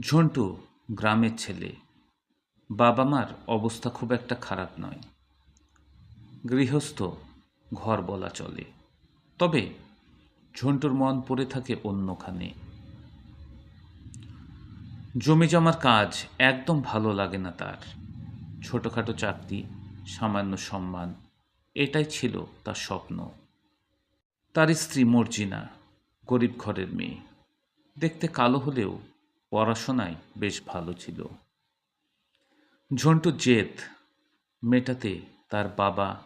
ঝন্টু গ্রামের ছেলে। বাবা মার অবস্থা খুব একটা খারাপ নয়। গৃহস্থ, ঘর বলা চলে। তবে ঝন্টুর মন পড়ে থাকে অন্যখানে। জমি জমার কাজ একদম ভালো লাগে না তার। ছোটোখাটো চাকরি, সামান্য সম্মান, এটাই ছিল তার স্বপ্ন। তার স্ত্রী মর্জিনা, গরিব ঘরের মেয়ে। দেখতে কালো হলেও পড়াশোনায় বেশ ভালো ছিল। ঝন্টু জেদ মেটাতে তার বাবা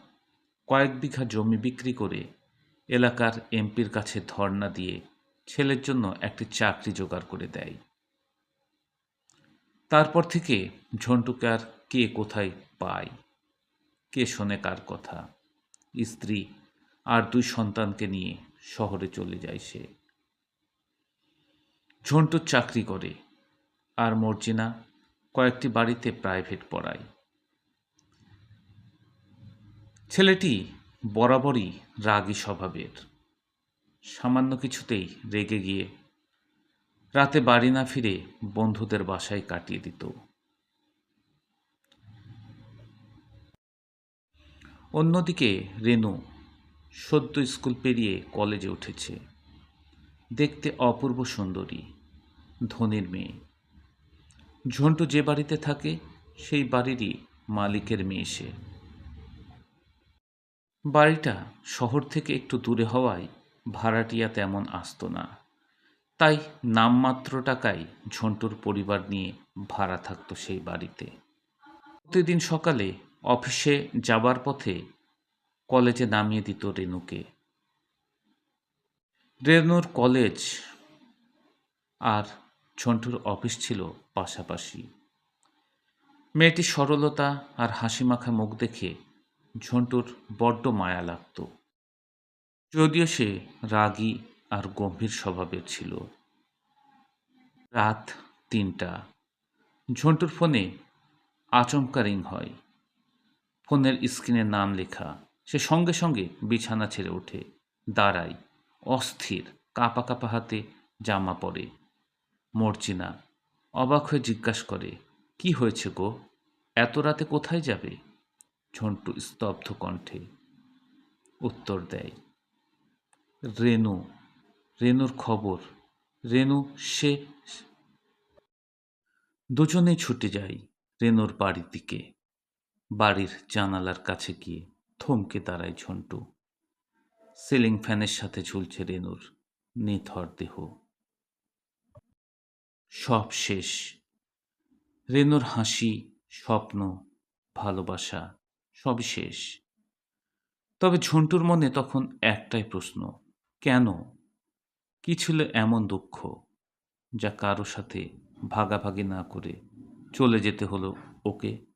কয়েক বিঘা জমি বিক্রি করে এলাকার এমপির কাছে ধর্ণা দিয়ে ছেলের জন্য একটি চাকরি জোগাড় করে দেয়। তারপর থেকে ঝন্টুকে আর কে কোথায় পায়? কে শোনে কার কথা? স্ত্রী আর দুই সন্তানকে নিয়ে শহরে চলে যায় সে। ঝন্টুর চাকরি করে, আর মর্জিনা কয়েকটি বাড়িতে প্রাইভেট পড়ায়। ছেলেটি বরাবরই রাগী স্বভাবের। সামান্য কিছুতেই রেগে গিয়ে রাতে বাড়ি না ফিরে বন্ধুদের বাসায় কাটিয়ে দিত। অন্যদিকে রেনু সদ্য স্কুল পেরিয়ে কলেজে উঠেছে। দেখতে অপূর্ব সুন্দরী। ধনির মেয়ে। ঝন্টু যে বাড়িতে থাকে, সেই বাড়িরই মালিকের মেয়ে সে। বাড়িটা শহর থেকে একটু দূরে হওয়ায় ভাড়াটিয়া তেমন আসতো না। তাই নামমাত্র টাকায় ঝন্টুর পরিবার নিয়ে ভাড়া থাকতো সেই বাড়িতে। প্রতিদিন সকালে অফিসে যাবার পথে কলেজে নামিয়ে দিত রেনুকে রেনুর কলেজ আর ঝন্টুর অফিস ছিল পাশাপাশি। মেয়েটি সরলতা আর হাসিমাখা মুখ দেখে ঝন্টুর বড্ড মায়া লাগত। যদিও সে রাগী আর গম্ভীর স্বভাবের ছিল। রাত তিনটা। ঝন্টুর ফোনে আচমকা রিং হয়। ফোনের স্ক্রিনে নাম লেখা। সে সঙ্গে সঙ্গে বিছানা ছেড়ে ওঠে। দাঁড়ায়। অস্থির। কাঁপা কাঁপা হাতে জামা পরে। মর্জিনা অবাক হয়ে জিজ্ঞাসা করে, কি হয়েছে গো? এত রাতে কোথায় যাবে? ঝন্টু স্তব্ধ কণ্ঠে উত্তর দেয়, রেনু, রেনুর খবর। রেনু, সে দুজনেই ছুটে যাই রেনুর বাড়ির দিকে। বাড়ির জানালার কাছে গিয়ে থমকে দাঁড়ায় ঝন্টু। সিলিং ফ্যানের সাথে ঝুলছে রেনুর নিথর দেহ। সব শেষ। রেনুর হাসি, স্বপ্ন, ভালোবাসা সবই শেষ। তবে ঝন্টুর মনে তখন একটাই প্রশ্ন, কেন? কি ছিল এমন দুঃখ যা কারও সাথে ভাগাভাগি না করে চলে যেতে হলো ওকে?